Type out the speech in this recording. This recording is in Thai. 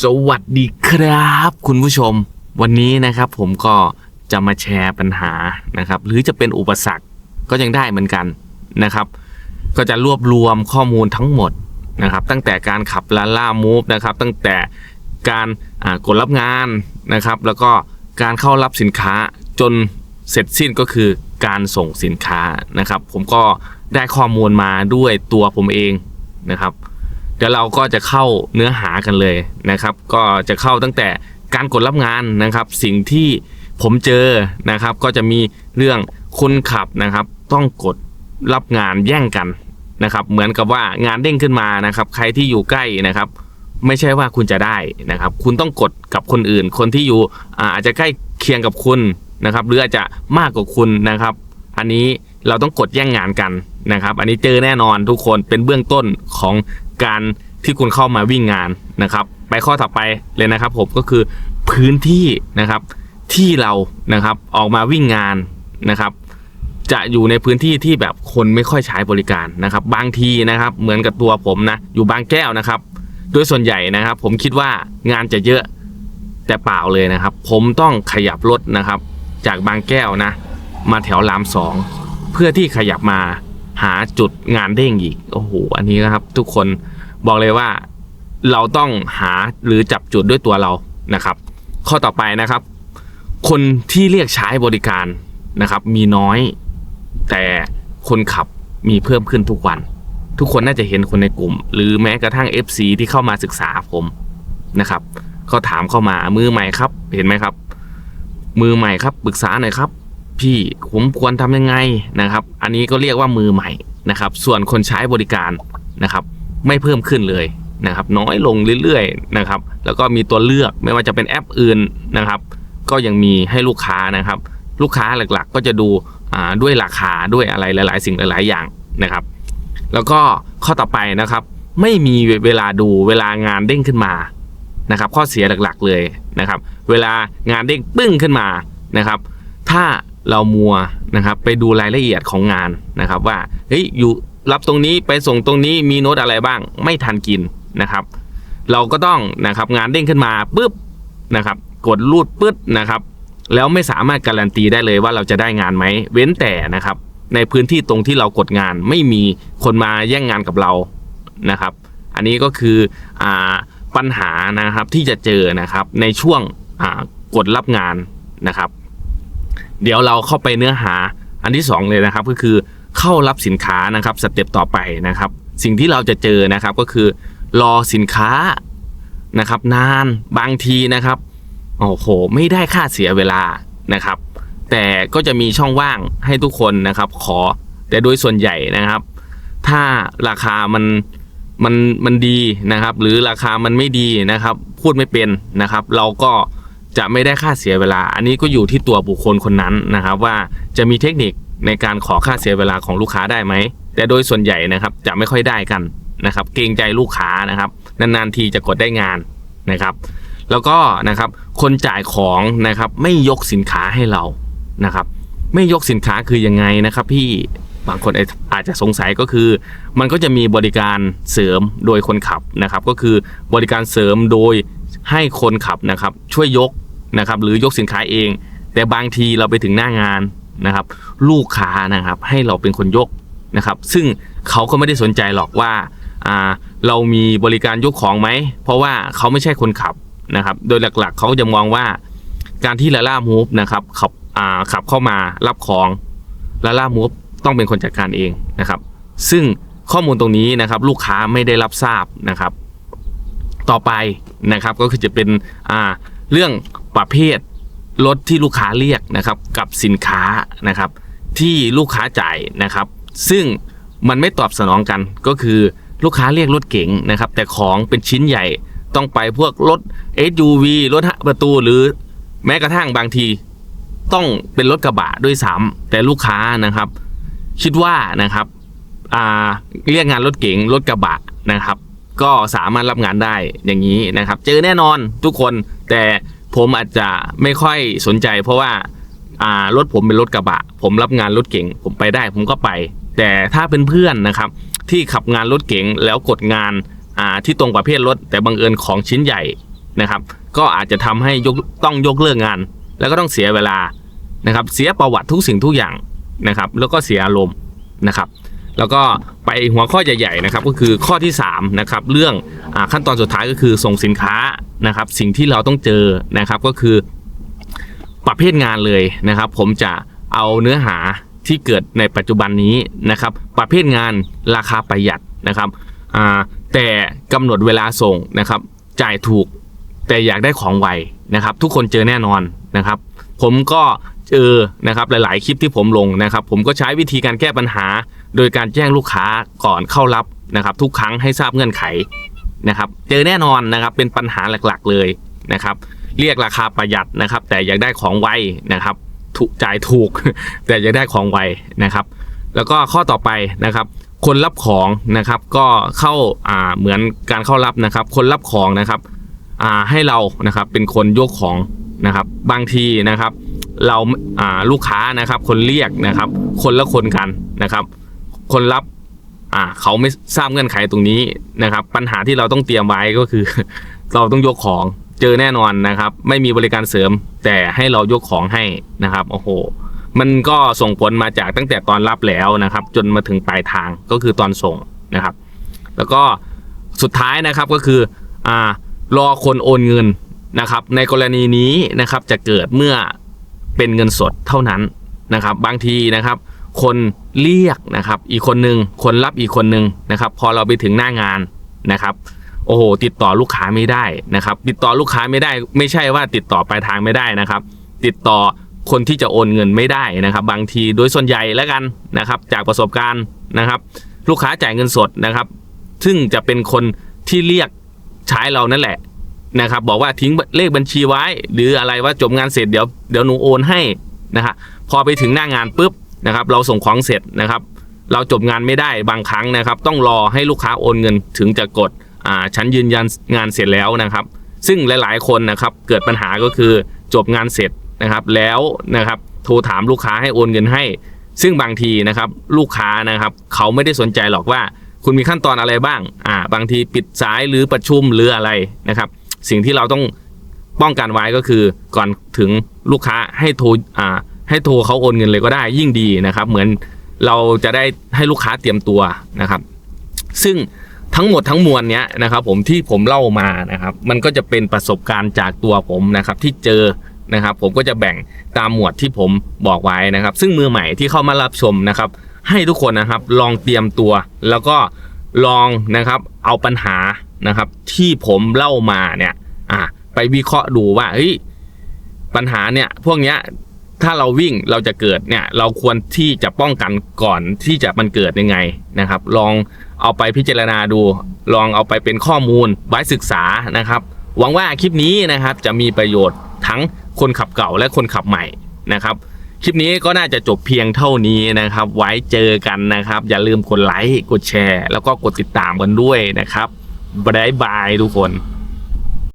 สวัสดีครับ คุณผู้ชม วันนี้นะครับผมก็จะมาแชร์ปัญหานะครับ หรือจะเป็นอุปสรรคก็ยังได้เหมือนกันนะครับ ก็จะรวบรวมข้อมูลทั้งหมดนะครับ ตั้งแต่การขับลาล่ามูฟนะครับตั้งแต่การกดรับงานนะครับ แล้วก็การเข้ารับสินค้าจนเสร็จสิ้นก็คือการส่งสินค้านะครับ ผมก็ได้ข้อมูลมาด้วยตัวผมเองนะครับ เดี๋ยวเราก็จะเข้าเนื้อหากันเลยนะครับ ก็จะเข้าตั้งแต่การกดรับงานนะครับ สิ่งที่ผมเจอนะครับ ก็จะมีเรื่องคนขับนะครับ ต้องกดรับงานแย่งกันนะครับ เหมือนกับว่างานเด้งขึ้นมานะครับ ใครที่อยู่ใกล้นะครับ ไม่ใช่ว่าคุณจะได้นะครับ คุณต้องกดกับคนอื่น คนที่อยู่อาจจะใกล้เคียงกับคุณนะครับหรืออาจจะมากกว่าคุณนะครับ อันนี้เราต้องกดแย่งงานกันนะครับ อันนี้เจอแน่นอนทุกคนเป็นเบื้องต้นของ การที่คุณเข้ามาวิ่งงานนะครับ ไปข้อต่อไปเลยนะครับ ผมก็คือพื้นที่นะครับที่เรานะครับออกมาวิ่งงานนะครับ จะอยู่ในพื้นที่ที่แบบคนไม่ค่อยใช้บริการนะครับ บางทีนะครับ เหมือนกับตัวผมนะอยู่บางแก้วนะครับ โดยส่วนใหญ่นะครับ ผมคิดว่างานจะเยอะแต่เปล่าเลยนะครับ ผมต้องขยับรถนะครับ จากบางแก้วนะ มาแถวรามสองเพื่อที่ขยับมา หาจุดงานเด้งอีกโอ้โหอันนี้นะครับ ทุกคนบอกเลยว่าเราต้องหาหรือจับจุดด้วยตัวเรานะครับ ข้อต่อไปนะครับ คนที่เรียกใช้บริการนะครับ มีน้อย แต่คนขับมีเพิ่มขึ้นทุกวัน ทุกคนน่าจะเห็นคนในกลุ่ม หรือแม้กระทั่ง FC ที่เข้ามาศึกษาผมนะครับก็ถามเข้ามามือใหม่ครับ เห็นไหมครับ มือใหม่ครับปรึกษาหน่อยครับ พี่ผมควรทำยังไงนะครับ อันนี้ก็เรียกว่ามือใหม่นะครับ ส่วนคนใช้บริการนะครับ ไม่เพิ่มขึ้นเลยนะครับ น้อยลงเรื่อยๆนะครับ แล้วก็มีตัวเลือกไม่ว่าจะเป็นแอปอื่นนะครับ ก็ยังมีให้ลูกค้านะครับ ลูกค้าหลักๆ ก็จะดูด้วยราคาด้วยอะไรหลาย ๆ สิ่งหลาย ๆ อย่างนะครับ แล้วก็ข้อต่อไปนะครับ ไม่มีเวลาดูเวลางานเด้งขึ้นมานะครับ ข้อเสียหลักๆเลยนะครับ เวลางานเด้งปึ้งขึ้นมานะครับ ถ้า เรามัวนะครับไปดูรายละเอียดของงานนะครับว่าเฮ้ยอยู่รับตรงนี้ไปส่งตรงนี้มีโน้ตอะไรบ้างไม่ทันกินนะครับ เราก็ต้องนะครับงานเด้งขึ้นมาปุ๊บนะครับกดรูดปึ๊ดนะครับ แล้วไม่สามารถการันตีได้เลยว่าเราจะได้งานไหมเว้นแต่นะครับ ในพื้นที่ตรงที่เรากดงานไม่มีคนมาแย่งงานกับเรานะครับ อันนี้ก็คืออ่าปัญหานะครับที่จะเจอนะครับในช่วงอ่ากดรับงานนะครับ เดี๋ยวเราเข้าไปเนื้อหาอันที่สองเลยนะครับ ก็คือเข้ารับสินค้านะครับสเต็ปต่อไปนะครับ สิ่งที่เราจะเจอนะครับก็คือรอสินค้านะครับ นานบางทีนะครับโอ้โห ไม่ได้ค่าเสียเวลานะครับ แต่ก็จะมีช่องว่างให้ทุกคนนะครับ ขอแต่โดยส่วนใหญ่นะครับ ถ้าราคามันมันมันดีนะครับ หรือราคามันไม่ดีนะครับ พูดไม่เป็นนะครับ เราก็ จะไม่ได้ค่าเสียเวลา อันนี้ก็อยู่ที่ตัวบุคคลคนนั้นนะครับว่าจะมีเทคนิคในการขอค่าเสียเวลาของลูกค้าได้ไหม แต่โดยส่วนใหญ่นะครับจะไม่ค่อยได้กันนะครับเกรงใจลูกค้านะครับนานๆทีจะกดได้งานนะครับ แล้วก็นะครับคนจ่ายของนะครับไม่ยกสินค้าให้เรานะครับ ไม่ยกสินค้าคือยังไงนะครับพี่บางคนอาจจะสงสัยก็คือ มันก็จะมีบริการเสริมโดยคนขับนะครับ ก็คือบริการเสริมโดยให้คนขับนะครับ ช่วยยก นะครับหรือยกสินค้าเอง แต่บางทีเราไปถึงหน้างานนะครับ ลูกค้านะครับให้เราเป็นคนยกนะครับ ซึ่งเขาก็ไม่ได้สนใจหรอกว่าาเรามีบริการยกของไหม เพราะว่าเขาไม่ใช่คนขับนะครับ โดยหลักๆ เขาจะมองว่าการที่ลาล่ามูฟนะครับขับอาขับเข้ามารับของลาล่ามูฟต้องเป็นคนจัดการเองนะครับ ซึ่งข้อมูลตรงนี้นะครับลูกค้าไม่ได้รับทราบนะครับ ต่อไปนะครับก็คือจะเป็นเรื่อง ประเภทรถที่ลูกค้าเรียกนะครับกับสินค้านะครับ ที่ลูกค้าจ่ายนะครับ ซึ่งมันไม่ตอบสนองกันก็คือลูกค้าเรียกรถเก๋งนะครับ แต่ของเป็นชิ้นใหญ่ต้องไปพวกรถ SUV รถประตูหรือแม้กระทั่งบางที ต้องเป็นรถกระบะด้วยซ้ำแต่ลูกค้านะครับ คิดว่านะครับอ่าเรียกงานรถเก๋งรถกระบะนะครับ ก็สามารถรับงานได้อย่างนี้นะครับ เจอแน่นอนทุกคนแต่ ผมอาจจะไม่ค่อยสนใจ เพราะว่าอ่ารถผมเป็นรถกระบะ ผมรับงานรถเก๋งผมไปได้ผมก็ไป แต่ถ้าเป็นเพื่อนนะครับ ที่ขับงานรถเก๋งแล้วกดงานอ่าที่ตรงประเภทรถ แต่บังเอิญของชิ้นใหญ่นะครับ ก็อาจจะทำให้ยกต้องยกเลิกงาน แล้วก็ต้องเสียเวลานะครับ เสียประวัติทุกสิ่งทุกอย่างนะครับ แล้วก็เสียอารมณ์นะครับ แล้วก็ไปหัวข้อใหญ่ๆนะครับก็คือข้อที่3นะครับเรื่องอขั้นตอนสุดท้ายก็คือส่งสินค้านะครับ สิ่งที่เราต้องเจอนะครับก็คือประเภทงานเลยนะครับ ผมจะเอาเนื้อหาที่เกิดในปัจจุบันนี้นะครับ ประเภทงานราคาประหยัดนะครับแต่กำหนดเวลาส่งนะครับ จ่ายถูกแต่อยากได้ของไวนะครับ ทุกคนเจอแน่นอนนะครับ ผมก็เจอนะครับหลาย ๆ คลิปที่ผมลงนะครับ ผมก็ใช้วิธีการแก้ปัญหา โดยการแจ้งลูกค้าก่อนเข้ารับนะครับ ทุกครั้งให้ทราบเงื่อนไขนะครับ เจอแน่นอนนะครับเป็นปัญหาหลักๆเลยนะครับ เรียกราคาประหยัดนะครับ แต่อยากได้ของไวนะครับถูกจ่ายถูก แต่อยากได้ของไวนะครับ แล้วก็ข้อต่อไปนะครับคนรับของนะครับก็เข้าอ่าเหมือนการเข้ารับนะครับ คนรับของนะครับอ่าให้เรานะครับเป็นคนยกของนะครับ บางทีนะครับ เราอ่าลูกค้านะครับ คนเรียกนะครับ คนละคนกันนะครับ คนรับอ่าเขาไม่ทราบเงื่อนไขตรงนี้นะครับ ปัญหาที่เราต้องเตรียมไว้ก็คือ เราต้องยกของเจอแน่นอนนะครับ ไม่มีบริการเสริม แต่ให้เรายกของให้นะครับโอ้โหมันก็ส่งผลมาจากตั้งแต่ตอนรับแล้วนะครับ จนมาถึงปลายทางก็คือตอนส่งนะครับ แล้วก็สุดท้ายนะครับก็คืออ่ารอคนโอนเงินนะครับ ในกรณีนี้นะครับจะเกิดเมื่อเป็นเงินสดเท่านั้นนะครับ บางทีนะครับ คนเรียกนะครับ อีกคนหนึ่งคนรับอีกคนหนึ่งนะครับ พอเราไปถึงหน้างานนะครับโอ้โหติดต่อลูกค้าไม่ได้นะครับ ติดต่อลูกค้าไม่ได้ ไม่ใช่ว่าติดต่อปลายทางไม่ได้นะครับ ติดต่อคนที่จะโอนเงินไม่ได้นะครับ บางทีโดยส่วนใหญ่แล้วกันนะครับ จากประสบการณ์นะครับ ลูกค้าจ่ายเงินสดนะครับ ซึ่งจะเป็นคนที่เรียกใช้เรานั่นแหละนะครับ บอกว่าทิ้งเลขบัญชีไว้ หรืออะไรว่าจบงานเสร็จเดี๋ยวเดี๋ยวหนูโอนให้นะฮะพอไปถึงหน้างานปุ๊บ นะครับ เราส่งของเสร็จนะครับ เราจบงานไม่ได้บางครั้งนะครับ ต้องรอให้ลูกค้าโอนเงินถึงจะกดอ่าฉันยืนยันงานเสร็จแล้วนะครับ ซึ่งหลายๆคนนะครับเกิดปัญหาก็คือจบงานเสร็จนะครับ แล้วนะครับโทรถามลูกค้าให้โอนเงินให้ ซึ่งบางทีนะครับลูกค้านะครับ เขาไม่ได้สนใจหรอกว่าคุณมีขั้นตอนอะไรบ้าง อ่า บางทีปิดสายหรือประชุมหรืออะไรนะครับ สิ่งที่เราต้องป้องกันไว้ก็คือก่อนถึงลูกค้าให้โทร อ่า ให้โทรเขาโอนเงินเลยก็ได้ยิ่งดีนะครับ เหมือนเราจะได้ให้ลูกค้าเตรียมตัวนะครับ ซึ่งทั้งหมดทั้งมวลเนี้ยนะครับ ผมที่ผมเล่ามานะครับ มันก็จะเป็นประสบการณ์จากตัวผมนะครับ ที่เจอนะครับ ผมก็จะแบ่งตามหมวดที่ผมบอกไว้นะครับ ซึ่งมือใหม่ที่เข้ามารับชมนะครับ ให้ทุกคนนะครับลองเตรียมตัว แล้วก็ลองนะครับเอาปัญหานะครับ ที่ผมเล่ามาเนี่ย อะไปวิเคราะห์ดูว่าเฮ้ยปัญหาเนี่ยพวกเนี้ย ถ้าเราวิ่งเราจะเกิดเนี่ย เราควรที่จะป้องกันก่อนที่จะมันเกิดยังไงนะครับ ลองเอาไปพิจารณาดู ลองเอาไปเป็นข้อมูลไว้ศึกษานะครับ หวังว่าคลิปนี้นะครับจะมีประโยชน์ทั้งคนขับเก่าและคนขับใหม่นะครับคลิปนี้ก็น่าจะจบเพียงเท่านี้นะครับ ไว้เจอกันนะครับ อย่าลืมกดไลค์กดแชร์ แล้วก็กดติดตามกันด้วยนะครับบายบายทุกคน